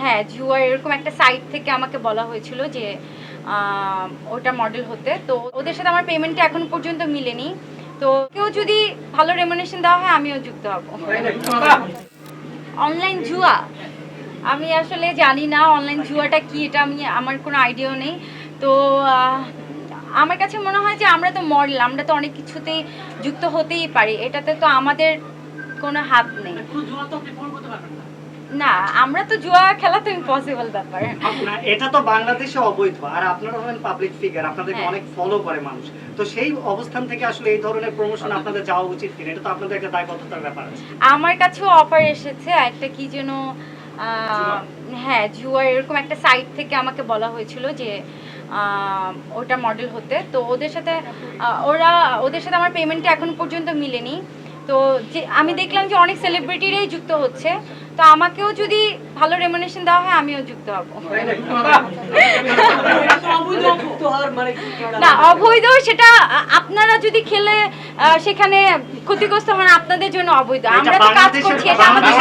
হ্যাঁ জুয়ার এরকম একটা সাইট থেকে আমাকে বলা হয়েছিল যে ওটা মডেল হতে। তো ওদের সাথে আমার পেমেন্টটা এখন পর্যন্ত মিলেনি। তো কেউ যদি ভালো রেমুনেশন দেওয়া হয়, আমিও যুক্ত হব। অনলাইন জুয়া। আমি আসলে জানি না অনলাইন জুয়াটা কি, এটা আমি, আমার কোনো আইডিয়াও নেই। তো আমার কাছে মনে হয় যে, আমরা তো মডেল আমরা তো অনেক কিছুতেই যুক্ত হতেই পারি। এটাতে তো আমাদের কোনো হাত নেই। না আমরা তো জুয়া খেলা তো ইম্পসিবল ব্যাপার এটা তো বাংলাদেশে অবৈধ আর আপনারা হলেন পাবলিক ফিগার আপনাদেরকে হ্যাঁ। অনেক ফলো করে মানুষ। তো সেই অবস্থান থেকে আসলে এই ধরনের প্রমোশন আপনাদের যাওয়া উচিত কিনা এটা তো আপনাদের একটা দায়বদ্ধতার ব্যাপার আমার কাছেও অফার এসেছে একটা কি যেন হ্যাঁ জুয়া এরকম একটা সাইট থেকে আমাকে বলা হয়েছিল যে আহ, ওটা মডেল হতে। তো ওদের সাথে ওরা ওদের সাথে আমার পেমেন্টটা এখন পর্যন্ত মিলেনি। তো যে আমি দেখলাম যে অনেক সেলিব্রিটিরাই যুক্ত হচ্ছে তো আমাকেও যদি ভালো রেমুনেশন দেওয়া হয় আমিও যুক্ত হব। না অবৈধ সেটা আপনারা যদি খেলে সেখানে ক্ষতিগ্রস্ত হন আপনাদের জন্য অবৈধ। আমরা তো কাজ করছি এটা আমাদের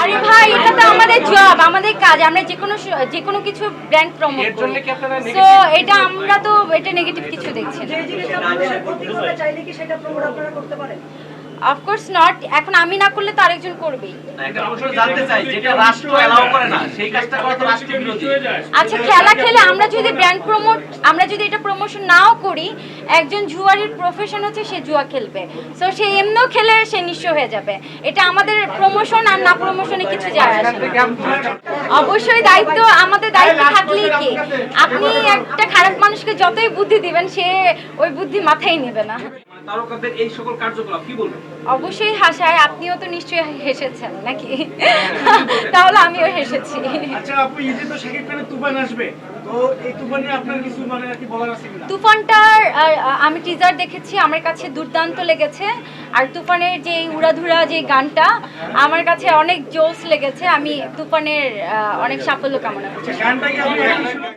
আরে ভাই এটা তো আমাদের জব আমাদের কাজ। আমরা যে কোনো যে কোনো কিছু ব্র্যান্ড প্রমোট করি। জন্য তো এটা আমরা তো এটা নেগেটিভ কিছু দেখছি না। অফকোর্স নট এখন আমি না করলে তো আরেকজন করবেই। একটা অংশ জানতে চাই যেটা রাষ্ট্র এলাও করে না সেই কাজটা করা তো রাষ্ট্র বিরোধী। আচ্ছা খেলা খেলে আমরা যদি ব্র্যান্ড প্রমোট আমরা যদি এটা প্রমোশন নাও করি একজন জুয়ারির প্রফেশন হচ্ছে সে জুয়া খেলবে। সো সে এমনিও খেলে সে নিঃস্ব হয়ে যাবে। এটা আমাদের প্রমোশন আর না প্রমোশনে কিছু যায় আসে না। অবশ্যই দায়িত্ব আমাদের দায়িত্ব থাকলেই কি? আপনি একটা খারাপ মানুষকে যতই বুদ্ধি দিবেন সে ওই বুদ্ধি মাথায় নেবে না। তারকাদের এই সকল কার্যকলাপ কি বলবেন? অবশ্যই হাসায় আপনিও তো নিশ্চয়ই হেসেছেন নাকি? তাহলে আমিও হেসেছি। আচ্ছা আপু ঈদে তো শাকিব খানের তুফান আসবে তো এই তুফান আপনার কিছু মানে আর কি বলার আছে কিনা? তুফানটার আমি টিজার দেখেছি আমার কাছে দুর্দান্ত লেগেছে। আর তুফানের যে উড়াধুরা যে গানটা আমার কাছে অনেক জোস লেগেছে। আমি তুফানের অনেক সাফল্য কামনা করছি। গানটা কি আপনি একটু শুনে-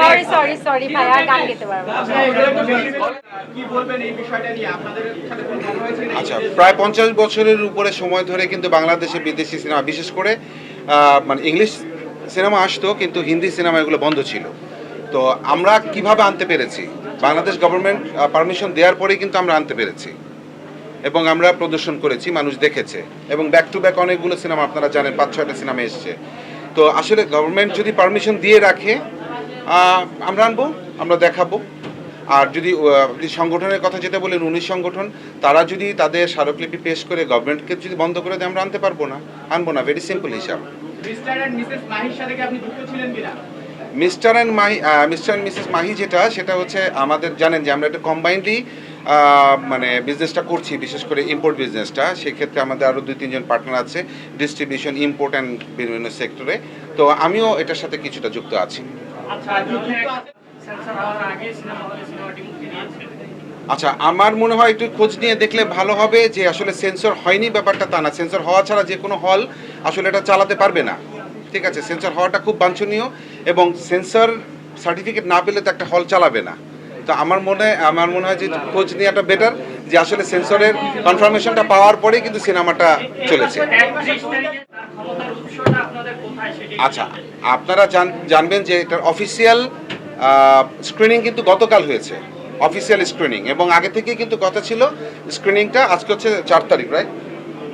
সরি সরি সরি ভাই আর গান গেতে পারব না। কি বলবেন এই বিষয়টা নিয়ে? আপনাদের সাথে কোনো কথা হয়েছে কিনা? আচ্ছা প্রায় পঞ্চাশ বছরের উপরে সময় ধরে কিন্তু বাংলাদেশে বিদেশি সিনেমা বিশেষ করে মানে ইংলিশ সিনেমা আসতো কিন্তু হিন্দি সিনেমা এগুলো বন্ধ ছিল। তো আমরা কীভাবে আনতে পেরেছি? বাংলাদেশ গভর্নমেন্ট পারমিশন দেওয়ার পরেই কিন্তু আমরা আনতে পেরেছি। এবং আমরা প্রদর্শন করেছি মানুষ দেখেছে। এবং ব্যাক টু ব্যাক অনেকগুলো সিনেমা আপনারা জানেন পাঁচ ছয়টা সিনেমা এসছে। তো আসলে গভর্নমেন্ট যদি পারমিশন দিয়ে রাখে আমরা আনব আমরা দেখাবো। আর যদি সংগঠনের কথা যেটা বলেন উনিশ সংগঠন তারা যদি তাদের স্মারকলিপি পেশ করে গভর্নমেন্টকে যদি বন্ধ করে দেয় আমরা আনতে পারব না। আনব না ভেরি সিম্পল হিসাব। Mister and Mahi mister and Mrs Mahi যেটা সেটা হচ্ছে আমাদের জানেন যে আমরা একটা কম্বাইন্ডলি মানে বিজনেসটা করছি বিশেষ করে ইম্পোর্ট বিজনেসটা সেক্ষেত্রে আমাদের আরও দুই তিনজন পার্টনার আছে ডিস্ট্রিবিউশন ইম্পোর্ট অ্যান্ড বিভিন্ন সেক্টরে তো আমিও এটার সাথে কিছুটা যুক্ত আছি। আচ্ছা আচ্ছা আমার মনে হয় একটু খোঁজ নিয়ে দেখলে ভালো হবে যে আসলে সেন্সর হয়নি ব্যাপারটা তা না। সেন্সর হওয়া ছাড়া যে কোনো হল আসলে এটা চালাতে পারবে না। ঠিক আছে সেন্সর হওয়াটা খুব বাঞ্ছনীয় এবং সেন্সর সার্টিফিকেট না পেলে তো একটা হল চালাবে না। তো আমার মনে আমার মনে হয় যে খোঁজ নেওয়াটা বেটার যে আসলে সেন্সরের কনফার্মেশনটা পাওয়ার পরেই কিন্তু সিনেমাটা চলেছে। আচ্ছা আপনারা জান- জানবেন যে এটার অফিসিয়াল স্ক্রিনিং কিন্তু গতকাল হয়েছে অফিসিয়াল স্ক্রিনিং এবং আগে থেকেই কিন্তু কথা ছিল স্ক্রিনিংটা আজকে হচ্ছে চার তারিখ রাইট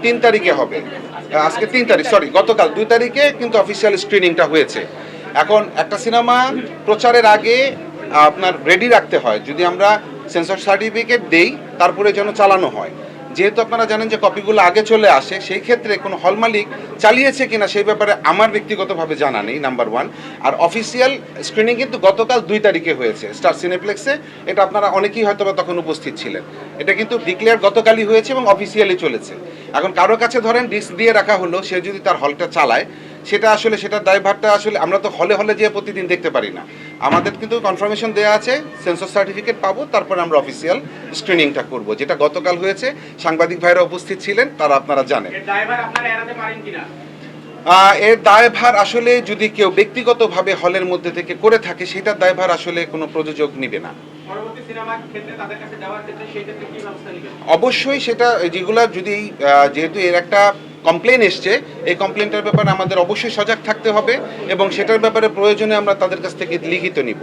তিন তারিখে হবে। আজকে তিন তারিখ সরি গতকাল দুই তারিখে কিন্তু অফিসিয়াল স্ক্রিনিংটা হয়েছে। এখন একটা সিনেমা প্রচারের আগে আপনার রেডি রাখতে হয়। যদি আমরা সেন্সর সার্টিফিকেট দেই, তারপরে যেন চালানো হয়। যেহেতু আপনারা জানেন যে কপিগুলো আগে চলে আসে, সেই ক্ষেত্রে কোনো হল মালিক চালিয়েছে কিনা সেই ব্যাপারে আমার ব্যক্তিগতভাবে জানা নেই নাম্বার ওয়ান আর অফিসিয়াল স্ক্রিনিং কিন্তু গতকাল দুই তারিখে হয়েছে স্টার সিনেপ্লেক্সে এটা আপনারা অনেকেই হয়তো বা তখন উপস্থিত ছিলেন। এটা কিন্তু ডিক্লেয়ার গতকালই হয়েছে এবং অফিসিয়ালি চলেছে। এখন কারও কাছে ধরেন ডিস্ক দিয়ে রাখা হলো, সে যদি তার হলটা চালায় সেটা আসলে সেটার দায়ভারটা আসলে আমরা তো হলে হলে যেয়ে প্রতিদিন দেখতে পারি না। আমাদের কিন্তু কনফার্মেশন দেওয়া আছে সেন্সর সার্টিফিকেট পাবো তারপর আমরা অফিসিয়াল স্ক্রিনিংটা করব। যেটা গতকাল হয়েছে সাংবাদিক ভাইরা উপস্থিত ছিলেন তারা আপনারা জানেন। এর দায়ভার আসলে যদি কেউ ব্যক্তিগতভাবে হলের মধ্যে থেকে করে থাকে সেটার দায়ভার আসলে কোনো প্রযোজক নিবে না। অবশ্যই সেটা যেগুলা যদি যেহেতু এর একটা কমপ্লেন এসছে, এই কমপ্লেনটার ব্যাপারে আমাদের অবশ্যই সজাগ থাকতে হবে এবং সেটার ব্যাপারে প্রয়োজনে আমরা তাদের কাছ থেকে লিখিত নিব।